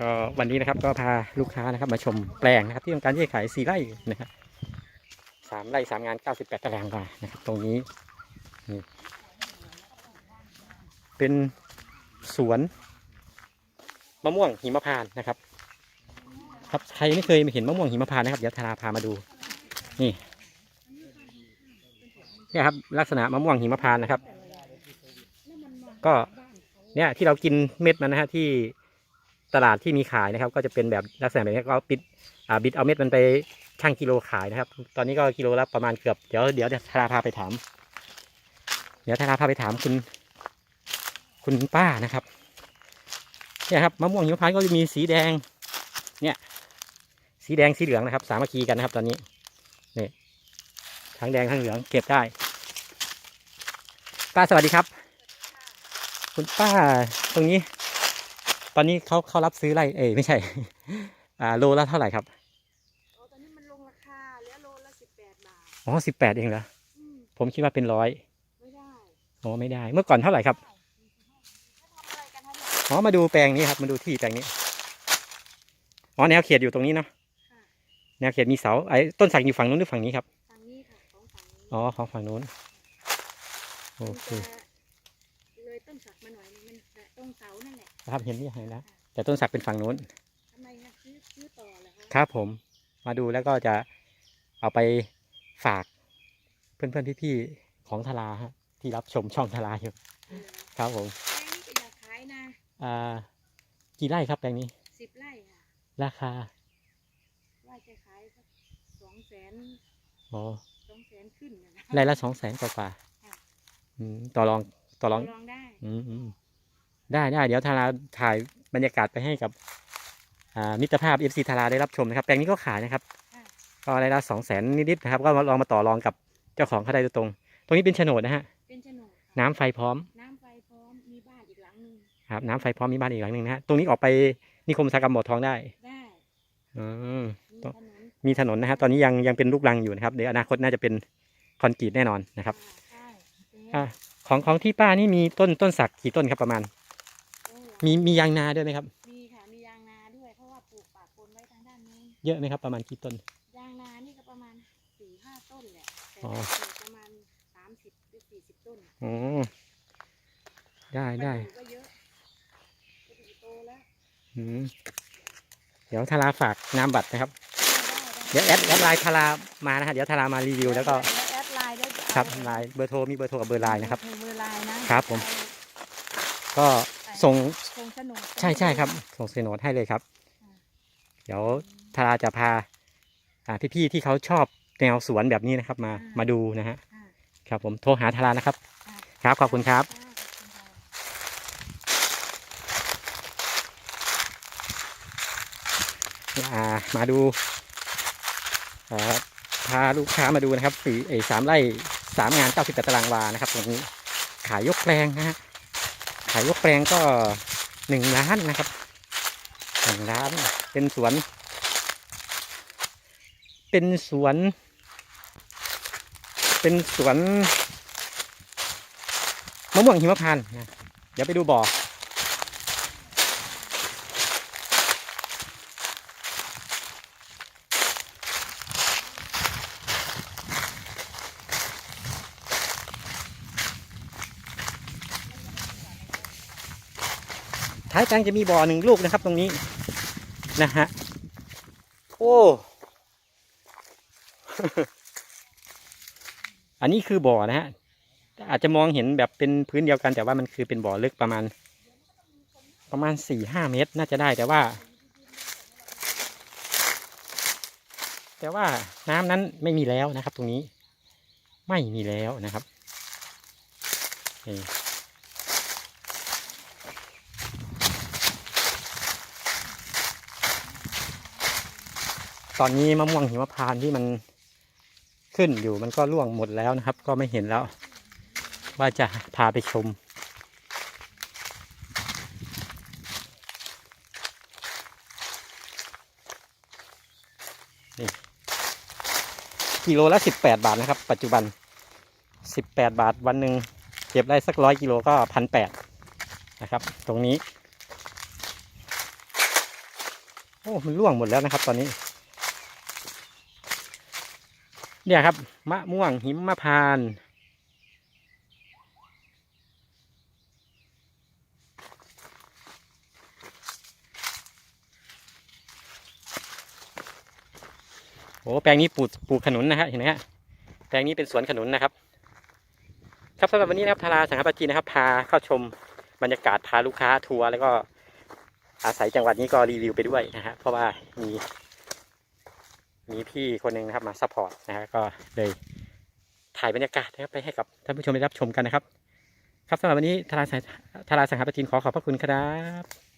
ก็วันนี้นะครับก็พาลูกค้านะครับมาชมแปลงนะครับ ที่ต้องการที่จะขายสี่ไร่นะครับสามไร่สามงานเก้าสิบแปดตารางวานะครับ ตรงนี้นี่เป็นสวนมะม่วงหิมพานต์นะครับ ครับใครไม่เคยเห็นมะม่วงหิมพานต์นะครับเดี๋ยวธาราพามาดู นี่เนี่ยครับลักษณะมะม่วงหิมพานต์นะครับ ก็เนี่ยที่เรากินเม็ดมันนะฮะที่ ตลาดที่มีขายนะครับ ก็จะเป็นแบบลักษณะแบบนี้ก็ปิดอ่าบิดเอาเม็ดมันไปชั่งกิโลขายนะครับ ตอนนี้ก็กิโลละประมาณเกือบเดี๋ยวเดี๋ยวธาราพาไปถาม เดี๋ยวธาราพาไปถามคุณคุณป้านะครับเนี่ยครับมะม่วงหิมพานต์ก็จะมีสีแดง เนี่ย สีแดงสีเหลืองนะครับ สามัคคีกันนะครับ ตอนนี้นี่ทั้งแดงทั้งเหลืองเก็บได้ ป้าสวัสดีครับ คุณป้าตรงนี้ ตอนนี้เขาเขารับซื้อไรเอ้ยไม่ใช่ อ่าโลละเท่าไหร่ครับโอ้ตอนนี้มันลงราคาเหลือโลละสิบแปดบาทอ๋อสิบแปดเองเหรออืมผมคิดว่าเป็นร้อยไม่ได้อ๋อไม่ได้ เมื่อก่อนเท่าไหร่ครับทำอะไรกันคะเนี่ยอ๋อมาดูแปลงนี้ครับมาดูที่แปลงนี้อ๋อแนวเขตอยู่ตรงนี้เนาะค่ะแนวเขตมีเสาไอ้ต้นสักอยู่ฝั่งนู้นหรือฝั่งนี้ครับฝั่งนี้ค่ะของฝั่งนี้อ๋อของฝั่งนู้นโอมันเคจะเลย ต้นสักมาหน่อยนึงมันจะตรงเสานั่นแหละครับเห็นนี่เห็นแล้วแต่ต้นสักเป็นฝั่งนู้นทำไมนะซื้อซื้อต่อเหรอคะครับผมมาดูแล้วก็จะเอาไปฝากเพื่อนๆพี่ๆของทาราฮะที่รับชมช่องทาราอยู่เออครับผมแปลงนี้ก็อยากขายนะอ่ากี่ไร่ครับแปลงนี้ สิบไร่ค่ะราคาว่าจะขายสักสองแสนอ๋อสองแสนขึ้นนะนะไร่ละสองแสนกว่าๆอืมต่อรอง ต่อรองลองได้อืมอืมได้ได้เดี๋ยวทาราถ่ายบรรยากาศไปให้กับอ่ามิตรภาพเอฟซีทาราได้รับชมนะครับ แปลงนี้ก็ขายนะครับค่ะก็ไร่ละสองแสนนิดๆนะครับ ก็มาลองมาต่อรองกับเจ้าของเขาได้โดยตรง ตรงนี้เป็นโฉนดนะฮะ เป็นโฉนดค่ะน้ำไฟพร้อมน้ำไฟพร้อมมีบ้านอีกหลังหนึงครับน้ำไฟพร้อมมีบ้านอีกหลังหนึ่งนะฮะตรงนี้ออกไปนิคมอุตสาหกรรมบ่อทองได้ได้อืม มีต้องถนนมีถนนนะฮะตอนนี้ยังยังเป็นลูกรังอยู่นะครับเดี๋ยวอนาคตน่าจะเป็นคอนกรีตแน่นอนนะครับ ใช่เป็นไงอ่า ของของที่ป้านี่มีต้นต้นสักกี่ต้นครับประมาณโอ้มีมียางนาด้วยไหมครับ มีค่ะ มียางนาด้วยเพราะว่าปลูกปากปนไว้ทางด้านนี้ เยอะไหมครับ ประมาณกี่ต้น ยางนานี่ก็ประมาณสี่ห้าต้นแหละแต่อ๋อว่าปลูกประมาณสามสิบหรือสี่สิบต้นอ๋อได้ได้ปลูกก็เยอะปลูกโตแล้วอืมเดี๋ยวทาราฝากนามบัตรนะครับได้เดี๋ยวแอดแอดไลน์ทารามานะฮะเดี๋ยวทารามารีวิวแล้วก็ ครับไลน์เบอร์โทรมีเบอร์โทรกับเบอร์ไลน์นะครับ เบอร์ไลน์นะครับผม ก็ส่งคงสนุกใช่ใช่ครับ ส่งเซโนดให้เลยครับ เดี๋ยวทาราจะพาอ่าพี่ๆที่เขาชอบแนวสวนแบบนี้นะครับ มามาดูนะฮะอ่าครับผมโทรหาทารานะครับอ่าครับขอบคุณครับอ่าขอบคุณค่ะอ่ามาดูอ่าพาลูกค้ามาดูนะครับสี่เอยสามไร่ สามงานเก้าสิบแปดตารางวานะครับตรงนี้ขายยกแปลงนะฮะขายยกแปลงก็หนึ่งล้านนะครับหนึ่งล้านเป็นสวน เป็นสวน เป็นสวนมะม่วงหิมพานต์นะเดี๋ยวไปดูบ่อ ท้ายแปลงจะมีบ่อหนึ่งลูกนะครับตรงนี้นะฮะโอ้อันนี้คือบ่อนะฮะอาจจะมองเห็นแบบเป็นพื้นเดียวกัน แต่ว่ามันคือเป็นบ่อลึกประมาณ ประมาณสี่ห้าเมตรน่าจะได้แต่ว่า แต่ว่าน้ำนั้นไม่มีแล้วนะครับ ตรงนี้ ไม่มีแล้วนะครับ ตอนนี้มะม่วงหิมพานที่มันขึ้นอยู่มันก็ร่วงหมดแล้วนะครับ ก็ไม่เห็นแล้ว ว่าจะพาไปชม นี่กิโลละสิบแปดบาทนะครับ ปัจจุบันสิบแปดบาทวันหนึ่งเก็บได้สักร้อยกิโลก็พันแปดนะครับ ตรงนี้ โอ้ มันร่วงหมดแล้วนะครับตอนนี้ เนี่ยครับ มะม่วงหิมมะพานโอ้แปลงนี้ปลูกปลูกขนุนนะฮะเห็นไหมฮะแปลงนี้เป็นสวนขนุนนะครับ ครับสำหรับวันนี้นะครับทาราสังฆปาจีนนะครับ พาเข้าชมบรรยากาศพาลูกค้าทัวร์แล้วก็อาศัยจังหวัดนี้ก็รีวิวไปด้วยนะฮะเพราะว่ามี มีพี่คนหนึ่งนะครับมาซัพพอร์ตนะฮะก็เลยถ่ายบรรยากาศนะครับไปให้กับท่านผู้ชมได้รับชมกันนะครับ ครับสำหรับวันนี้ทาราสังทาราสังฆปาจีนขอขอบพระคุณครับ